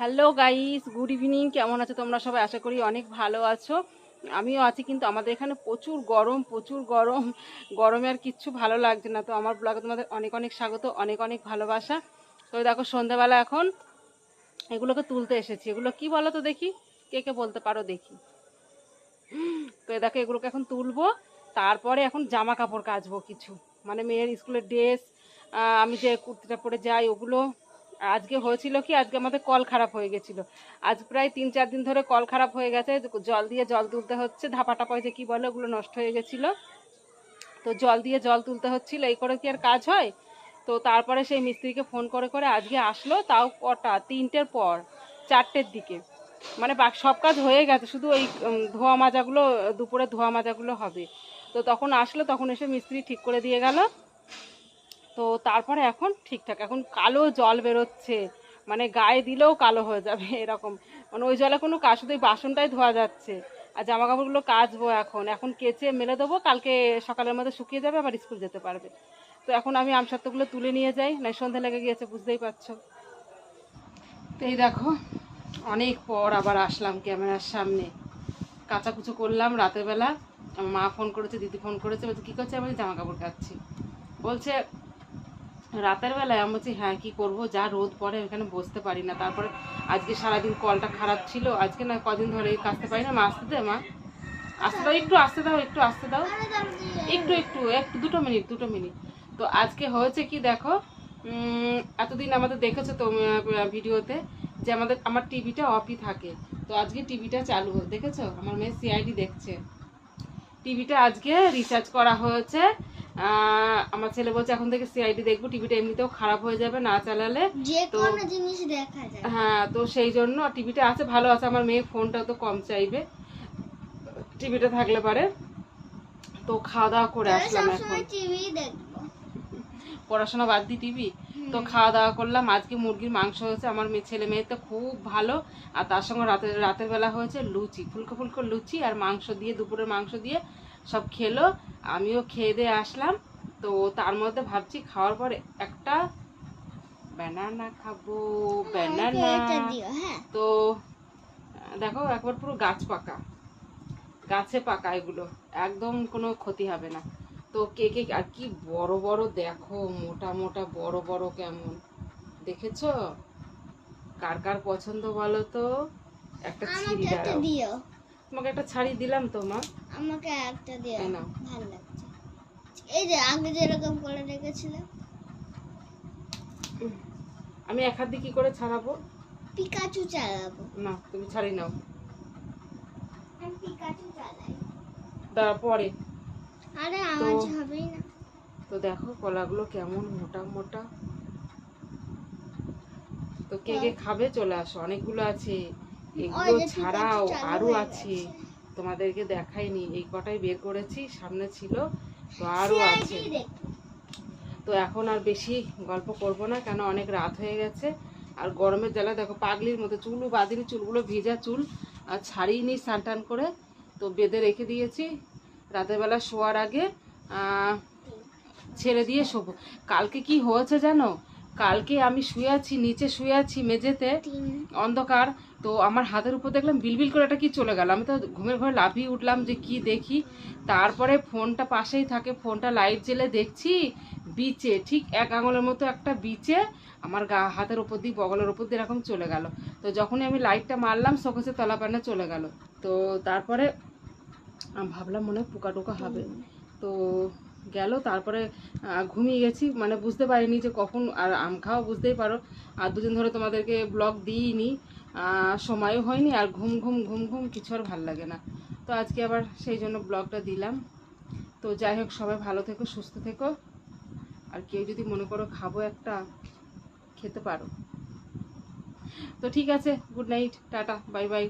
Hello guys good evening কেমন আছো তোমরা সবাই? আশা করি অনেক ভালো আছো। আমিও আছি, কিন্তু আমাদের এখানে প্রচুর গরম প্রচুর গরম। গরমে আর কিচ্ছু ভালো লাগছে না। তো আমার ব্লগে তোমাদের অনেক অনেক স্বাগত, অনেক অনেক ভালোবাসা। তো দেখো, সন্ধ্যাবেলা এখন এগুলোকে তুলতে এসেছি। এগুলো কি বলো তো দেখি? কে কে বলতে পারো দেখি। তো দেখো, এগুলোকে এখন তুলবো। তারপরে এখন জামা কাপড় কাচবো কিছু। মানে মেয়ের স্কুলের ড্রেস আমি যে কুর্তিটা পরে যাই, ওগুলো আজকে হয়েছিল কি? আজকে আমাদের কল খারাপ হয়ে গেছিল। আজ প্রায় তিন চার দিন ধরে কল খারাপ হয়ে গেছে। জল দিয়ে জল তুলতে হচ্ছে। ধাপা টাপা যে কী বলে, ওগুলো নষ্ট হয়ে গেছিল। তো জল দিয়ে জল তুলতে হচ্ছিল। এই করে কি আর কাজ হয়? তো তারপরে সেই মিস্ত্রিকে ফোন করে করে আজকে আসলো। তাও কটা? তিনটের পর, চারটের দিকে। মানে সব কাজ হয়ে গেছে। শুধু ওই ধোয়া মাজাগুলো, দুপুরে ধোয়া মাজাগুলো হবে। তো তখন আসলো। তখন এসে মিস্ত্রি ঠিক করে দিয়ে গেল। তো তারপরে এখন ঠিকঠাক, এখন কালো জল বেরোচ্ছে। মানে গায়ে দিলেও কালো হয়ে যাবে এরকম। মানে ওই জলে কোনো কাজ, শুধু বাসনটাই ধোয়া যাচ্ছে। আর জামা কাপড়গুলো কাচবো এখন। এখন কেচে মেলে দেবো, কালকে সকালের মধ্যে শুকিয়ে যাবে, আবার স্কুল যেতে পারবে। তো এখন আমি আমসত্ত্বগুলো তুলে নিয়ে যাই না সন্ধে লেগে গিয়েছে, বুঝতেই পারছ। তো এই দেখো, অনেক পর আবার আসলাম ক্যামেরার সামনে। কাচাকুচো করলাম রাতের বেলা। আমার মা ফোন করেছে, দিদি ফোন করেছে, বলছে, কী করছে? আমি জামা কাপড় কাচ্ছি। বলছে রাতের বেলায় আমি বলছি হ্যাঁ কী করব? যা রোদ পড়ে, এখানে বসতে পারি না। তারপরে আজকে সারাদিন কলটা খারাপ ছিল, আজকে না কদিন ধরে কাচতে পারি না। মা, আসতে দে, মা। আসতে দাও, একটু আসতে দাও, একটু আসতে দাও। একটু একটু একটু, দুটো মিনিট দুটো মিনিট। তো আজকে হয়েছে কি দেখো এতদিন আমাদের দেখেছ তো ভিডিওতে, যে আমাদের, আমার টিভিটা অফই থাকে। তো আজকে টিভিটা চালু দেখেছ? আমার মেয়ে সিআইডি দেখছে। টিভিটা আজকে রিচার্জ করা হয়েছে আমার ছেলে বলছে এখন থেকে সিআইডি দেখব টিভিটা এমনিতেও খারাপ হয়ে যাবে না চালালে। তো- জিনিস দেখা যায়। হ্যাঁ তো সেই জন্য টিভিটা আছে ভালো আছে। আমার মেয়ে ফোনটাও তো কম চাইবে। টিভিটা থাকলে পারে। তো খাওয়া দাওয়া করে আসলাম এখন। টিভি দেখব। পড়াশোনা বাদ দিই টিভি তো খাওয়া দাওয়া করলাম। আজকে মুরগির মাংস হয়েছে। আমার মেয়ে ছেলে মেয়ে তো খুব ভালো। আর তার সঙ্গে রাতের রাতের বেলা হয়েছে লুচি ফুলকো ফুলকো লুচি আর মাংস দিয়ে দুপুরের মাংস দিয়ে সব খেলো আমিও খেয়ে দিয়ে আসলাম। তো তার মধ্যে ভাবছি খাওয়ার পর একটা ব্যানানা খাব ব্যানানা হ্যাঁ। তো দেখো একবার পুরো গাছ পাকা। গাছে পাকা এগুলো একদম কোনো ক্ষতি হবে না। তো কে কে আর কি বড় বড় দেখো মোটা মোটা বড় বড় কেমন। দেখেছ? কার কার পছন্দ বলো তো? একটা ছিঁড়ি দিও। তোমাকে একটা ছাড়ি দিলাম তো মা। আমাকে একটা এই নাও। ভালো লাগছে। এই যে আগে যেরকম করে রেখেছিলে আমি এক হাত দিয়ে কি করে ছাড়াবো? পিকাচু চালাবো। না তুমি ছাড়ি নাও। আমি পিকাচু চালাই। দাঁড়া পরে। আরে তো- হবেই না। তো দেখো কলাগুলো কেমন মোটা মোটা। তো কে কে খাবে চলে আসো অনেকগুলো আছে। এগুলো ছাড়াও আরও আছে। তোমাদেরকে দেখাইনি। এই কটাই বের করেছি সামনে ছিল তো আরও আছে। তো এখন আর বেশি গল্প করব না কেন অনেক রাত হয়ে গেছে। আর গরমের জ্বালা দেখো পাগলির মতো চুলও বাঁধিনি চুলগুলো ভিজা চুল আর ছাড়িয়ে স্নান টান করে তো বেঁধে রেখে দিয়েছি। রাতের বেলা শোয়ার আগে ছেড়ে দিয়ে শোবো। কালকে কি হয়েছে জানো? কালকে আমি শুয়ে আছি নিচে শুয়ে আছি মেঝেতে অন্ধকার। তো আমার হাতের উপর দেখলাম বিলবিল করে একটা কি চলে গেল। আমি তো ঘুমের ঘরে লাফিয়ে উঠলাম যে কি দেখি। তারপরে ফোনটা পাশেই থাকে ফোনটা লাইট জ্বেলে দেখছি বিচে ঠিক এক আঙুলের মতো একটা বিচে আমার গা হাতের উপর দিয়ে বগলের উপর দিয়ে এরকম চলে গেল। তো যখনই আমি লাইটটা মারলাম শোকেসে তলা প্যানে চলে গেল। তো তারপরে আমি ভাবলাম মনে হয় পোকা টোকা হবে তো গেল, তারপরে ঘুমিয়ে গেছি। মানে বুঝতে পারিনি যে কখন আর আম খাওয়া, বুঝতেই পারো। আর দুদিন ধরে তোমাদেরকে ব্লগ দিইনি। সময়ও হয়নি, আর ঘুম ঘুম ঘুম ঘুম কিছু আর ভালো লাগে না। তো আজকে আবার সেই জন্য ব্লগটা দিলাম। তো যাই হোক, সবাই ভালো থেকো, সুস্থ থেকো। আর কেউ যদি মনে করো খাব একটা, খেতে পারো। তো ঠিক আছে good night tata bye bye